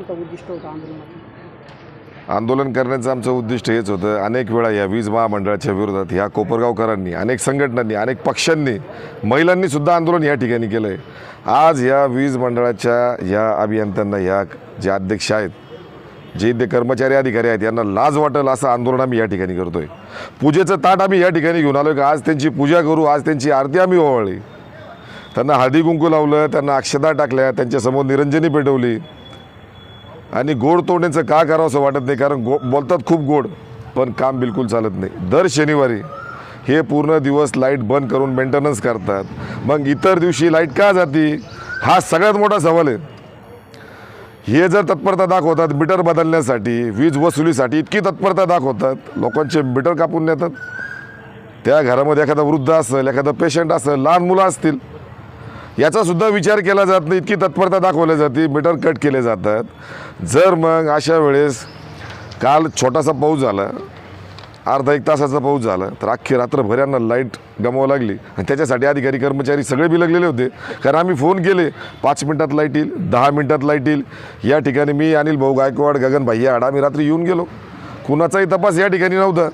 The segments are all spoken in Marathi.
तुमचं उद्दिष्ट होतं आंदोलनात आंदोलन करण्याचं आमचं उद्दिष्ट हेच होतं. अनेक वेळा या वीज महामंडळाच्या विरोधात ह्या कोपरगावकरांनी अनेक संघटनांनी अनेक पक्षांनी महिलांनीसुद्धा आंदोलन या ठिकाणी केलं आहे आज या वीज मंडळाच्या या अभियंत्यांना या जे अध्यक्ष आहेत जे ते कर्मचारी अधिकारी आहेत यांना लाज वाटेल असं आंदोलन आम्ही या ठिकाणी करतोय. पूजेचं ताट आम्ही या ठिकाणी घेऊन आलो का आज त्यांची पूजा करू आज त्यांची आरती आम्ही ओवाळली. त्यांना हळदी कुंकू लावलं त्यांना अक्षता टाकल्या त्यांच्यासमोर निरंजनी पेटवली. आणि गोड तोडण्याचं का करावं असं वाटत नाही कारण गो बोलतात खूप गोड पण काम बिलकुल चालत नाही. दर शनिवारी हे पूर्ण दिवस लाइट बंद करून मेंटेनन्स करतात. मग इतर दिवशी लाइट का जाती? हा सगळ्यात मोठा सवाल आहे. हे जर तत्परता दाखवतात मीटर बदलण्यासाठी वीज वसुलीसाठी इतकी तत्परता दाखवतात. लोकांचे मीटर कापून नेतात. त्या घरामध्ये एखादा वृद्ध असेल एखादा पेशंट असेल लहान मुलं असतील याचा सुद्धा विचार केला जात नाही. इतकी तत्परता दाखवली जाते. मीटर कट केले जातात. जर मग अशा वेळेस काल छोटासा पाऊस झाला अर्धा एक तासाचा पाऊस झाला तर अख्खी रात्रभर यांना लाइट गमावं लागली. आणि त्याच्यासाठी अधिकारी कर्मचारी सगळे बिलगलेले होते. कारण आम्ही फोन केले पाच मिनटात लाइट येईल दहा मिनटात लाइट येईल. या ठिकाणी मी अनिल भाऊ गायकवाड गगन भैया आडा आम्ही रात्री येऊन गेलो. कुणाचाही तपास या ठिकाणी नव्हता.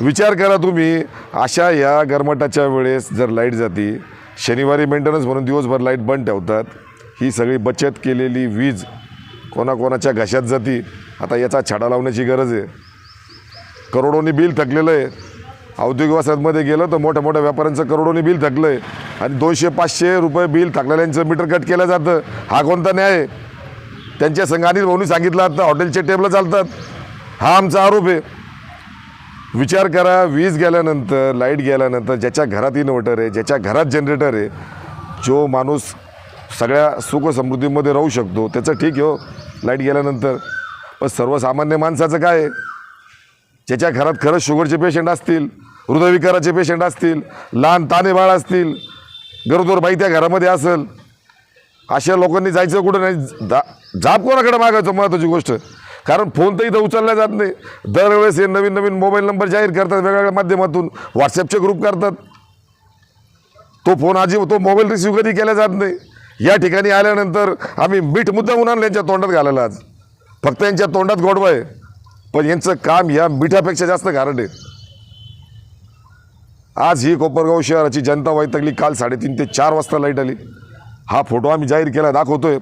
विचार करा तुम्ही अशा या गरमटाच्या वेळेस जर लाइट जाती शनिवारी मेंटेनन्स म्हणून दिवसभर लाइट बंद ठेवतात. ही सगळी बचत केलेली वीज कोणाकोणाच्या घशात जाती. आता याचा छाडा लावण्याची गरज आहे. करोडोनी बिल थकलेलं आहे. औद्योगिक वसाहतमध्ये गेलं तर मोठ्या मोठ्या व्यापाऱ्यांचं करोडोनी बिल थकलं आहे आणि दोनशे पाचशे रुपये बिल थकलेल्यांचं मीटर कट केलं जातं. हा कोणता न्याय आहे? त्यांच्या संघ अनिल भाऊनी सांगितलं आता हॉटेलचे टेबलं चालतात. हा आमचा आरोप आहे. विचार करा वीज गेल्यानंतर लाइट गेल्यानंतर ज्याच्या घरात इन्व्हर्टर आहे ज्याच्या घरात जनरेटर आहे जो माणूस सगळ्या सुखसमृद्धीमध्ये राहू शकतो त्याचं ठीक आहे हो लाइट गेल्यानंतर. पण सर्वसामान्य माणसाचं काय आहे? ज्याच्या घरात खरंच शुगरचे पेशंट असतील हृदयविकाराचे पेशंट असतील लहान ताने बाळ असतील गरोदर बाई त्या घरामध्ये असेल अशा लोकांनी जायचं कुठं नाही? जा जाप कोणाकडे मागायचं महत्त्वाची गोष्ट? कारण फोन तर इथं उचलला जात नाही. दरवेळेस हे नवीन नवीन मोबाईल नंबर जाहीर करतात वेगवेगळ्या माध्यमातून व्हॉट्सॲपचे ग्रुप करतात. तो फोन आजी तो मोबाईल रिसिव्ह कधी केला जात नाही. या ठिकाणी आल्यानंतर आम्ही मीठ मुद्दा आणलं यांच्या तोंडात घालायला आज. फक्त यांच्या तोंडात गोडवा आहे. पण यांचं काम या मिठापेक्षा जास्त घारट आहे. आज ही कोपरगाव शहराची जनता वैतकली काल साडेतीन ते चार वाजता लाइट आली. हा फोटो आम्ही जाहीर केला दाखवतोय.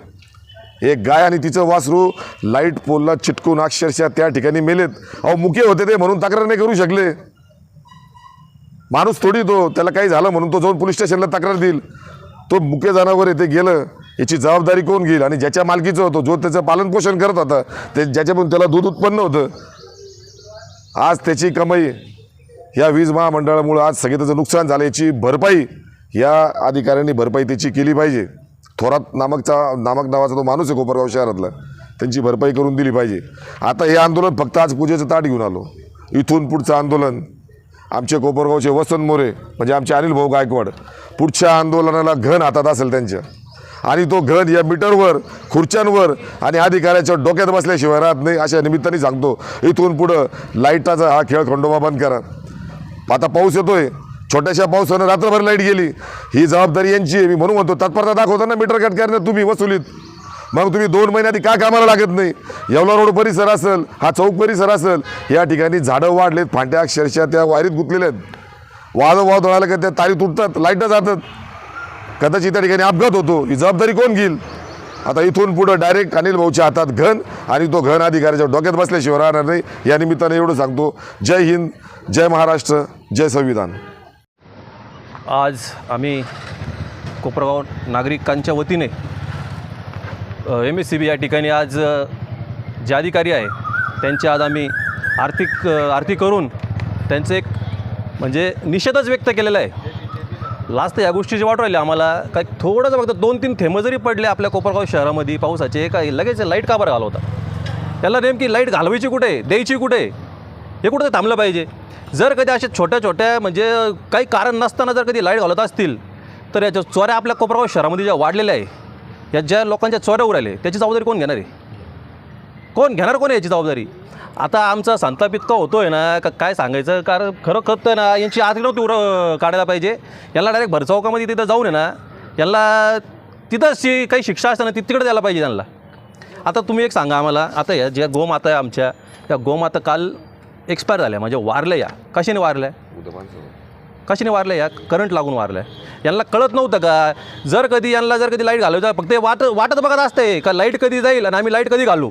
एक गाय आणि तिचं वासरू लाइट पोलला चिटकून अक्षरशः त्या ठिकाणी मेलेत. अहो मुके होते ते म्हणून तक्रार नाही करू शकले. माणूस थोडी तो त्याला काही झालं म्हणून तो जाऊन पोलीस स्टेशनला तक्रार देईल. तो मुके जनावर येथे गेलं याची जबाबदारी कोण घेईल? आणि ज्याच्या मालकीचं होतं जो त्याचं पालनपोषण करत होता ते ज्याच्यामधून त्याला दूध उत्पन्न होतं आज त्याची कमाई या वीज महामंडळामुळं आज सगळे त्याचं नुकसान झालं याची भरपाई या अधिकाऱ्यांनी भरपाई त्याची केली पाहिजे. थोरात नामकचा नामक नावाचा तो माणूस आहे कोपरगाव शहरातला. त्यांची भरपाई करून दिली पाहिजे. आता हे आंदोलन फक्त आज पूजेचं ताट घेऊन आलो. इथून पुढचं आंदोलन आमचे कोपरगावचे वसंत मोरे म्हणजे आमचे अनिल भाऊ गायकवाड पुढच्या आंदोलनाला घन हातात असेल त्यांच्या. आणि तो घन या मीटरवर खुर्च्यांवर आणि अधिकाऱ्याच्या डोक्यात बसल्याशिवाय राहत नाही अशा निमित्ताने सांगतो. इथून पुढं लाईटाचा हा खेळ खंडोबा बंद करा. आता पाऊस येतोय. छोट्याशा पावसानं रात्रभर लाइट गेली. ही जबाबदारी यांची आहे. मी म्हणून म्हणतो तत्परता दाखवताना मीटर कट करण्यात तुम्ही वसुलीत. मग तुम्ही दोन महिन्यात का कामाला लागत नाही? येवला रोड परिसर असेल हा चौक परिसर असेल या ठिकाणी झाडं वाढलेत फांट्या अक्षरशः त्या वायरीत गुंतलेल्या आहेत. वाद वाद व्हायला का त्या तारी तुटतात लाईटं जातात. कदाचित त्या ठिकाणी अपघात होतो. ही जबाबदारी कोण घेईल? आता इथून पुढं डायरेक्ट अनिल भाऊच्या हातात घन आणि तो घन अधिकाऱ्याच्या डोक्यात बसल्याशिवाय राहणार नाही. या निमित्ताने एवढं सांगतो. जय हिंद जय महाराष्ट्र जय संविधान. आज आम्ही कोपरगाव नागरिकांच्या वतीने एम एस सी बी या ठिकाणी आज जे अधिकारी आहे त्यांचे आज आम्ही आर्थिक आरती करून त्यांचं एक म्हणजे निषेधच व्यक्त केलेला आहे. लास्ट या गोष्टीची वाट राहिली. आम्हाला काय थोडंसं फक्त दोन तीन थेंब जरी पडले आपल्या कोपरगाव शहरामध्ये पावसाचे काय लगेच लाइट का बरं घालवता त्याला नेमकी लाइट घालवायची कुठे? द्यायची कुठे? हे कुठं थांबलं पाहिजे? जर कधी असे छोट्या छोट्या म्हणजे काही कारण नसताना जर कधी लाइट घालत असतील तर याच्या चोऱ्या आपल्या कोपरगाव शहरामध्ये ज्या वाढलेल्या आहे या ज्या लोकांच्या चोऱ्या उरायले त्याची जबाबदारी कोण घेणार आहे? कोण घेणार कोण याची जबाबदारी? आता आमचा संताप इतका होतो आहे ना का काय सांगायचं? कारण खरं खत ना यांची आर्थिक नव्हती उर काढायला पाहिजे. याला डायरेक्ट भरचौकामध्ये तिथं जाऊन आहे ना यांना तिथं जी काही शिक्षा असते ना ती तिकडे द्यायला पाहिजे त्यांना. आता तुम्ही एक सांगा आम्हाला आता या ज्या गोमाता आहे आमच्या त्या गोमाता काल एक्सपायर झाल्या म्हणजे वारल्या या. कशाने वारल्या? कशाने वारल्या या? करंट लागून वारल्या. यांना कळत नव्हतं का? जर कधी यांना जर कधी लाइट घालवायचं फक्त वाट वाटत बघत असते. का लाइट कधी जाईल आणि आम्ही लाइट कधी घालू?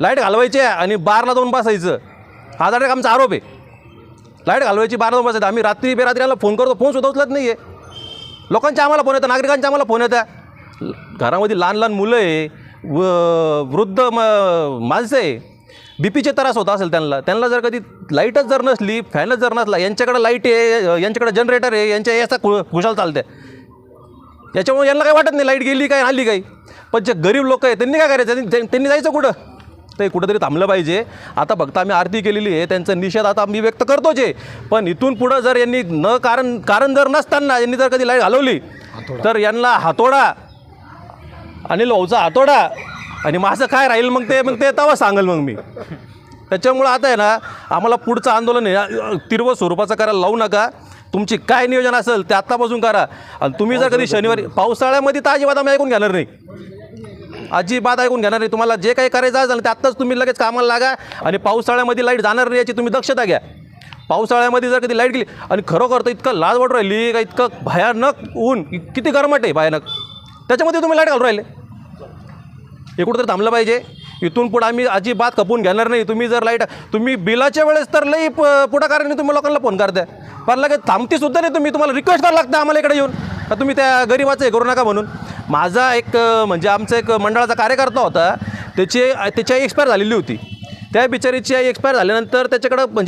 लाइट घालवायची आहे आणि बारला जाऊन बसायचं. हा डायरेक्ट आमचा आरोप आहे. लाइट घालवायची बारला जाऊन बसायचं. आम्ही रात्री बेरात्री यांना फोन करतो फोन सुद्धा उचलत नाही आहे लोकांचे आम्हाला फोन येतात नागरिकांचे आम्हाला फोन येतात. घरामध्ये लहान लहान मुलं आहे व वृद्ध म माणसं आहे. बी पीचे त्रास होत असेल त्यांना. त्यांना जर कधी लाईटच जर नसली फॅनच जर नसला यांच्याकडे लाइट आहे यांच्याकडे जनरेटर आहे यांच्या याचा खु खुशाल चालते याच्यामुळे यांना काही वाटत नाही लाइट गेली काय आली काही पण जे गरीब लोक आहे त्यांनी काय करायचं? त्यांनी त्यांनी जायचं कुठं? ते कुठंतरी थांबलं पाहिजे. आता फक्त आम्ही आरती केलेली आहे त्यांचा निषेध आता आम्ही व्यक्त करतोच आहे. पण इथून पुढं जर यांनी न कारण कारण जर नसताना यांनी जर कधी लाइट घालवली तर यांना हातोडा. आणि लोहचा हातोडा. आणि माझं काय राहील मग ते मग ते तेव्हा सांगेल मग मी. त्याच्यामुळं आता आहे ना आम्हाला पुढचं आंदोलन आहे. तीव्र स्वरूपाचं करायला लावू नका. तुमची काय नियोजन असेल ते आत्तापासून करा. आणि तुम्ही जर कधी शनिवारी पावसाळ्यामध्ये तर अजिबात आम्ही ऐकून घेणार नाही. अजिबात ऐकून घेणार नाही. तुम्हाला जे काही करायचं असेल ते आत्ताच तुम्ही लगेच कामाला लागा आणि पावसाळ्यामध्ये लाइट जाणार नाही याची तुम्ही दक्षता घ्या. पावसाळ्यामध्ये जर कधी लाइट गेली आणि खरोखर तर इतकं लाज वाटू राहिली का इतकं भयानक ऊन किती गरमट आहे भयानक. त्याच्यामध्ये तुम्ही लाइट घालून राहिले. हे कुठंतरी थांबलं पाहिजे. इथून पुढं आम्ही अजिबात खपून घेणार नाही. तुम्ही जर लाइट तुम्ही बिलाच्या वेळेस तर लई प पुढाकाराने तुम्ही लोकांना फोन करताय. पण लगेच थांबतीसुद्धा नाही तुम्ही. तुम्हाला रिक्वेस्ट करायला लागतं आम्हाला इकडे येऊन. का तुम्ही त्या गरीबाचं हे करू नका म्हणून. माझा एक म्हणजे आमचा एक मंडळाचा कार्यकर्ता होता. त्याची त्याची आई एक्सपायर झालेली होती. त्या बिचारीची आई एक्सपायर झाल्यानंतर त्याच्याकडं म्हणजे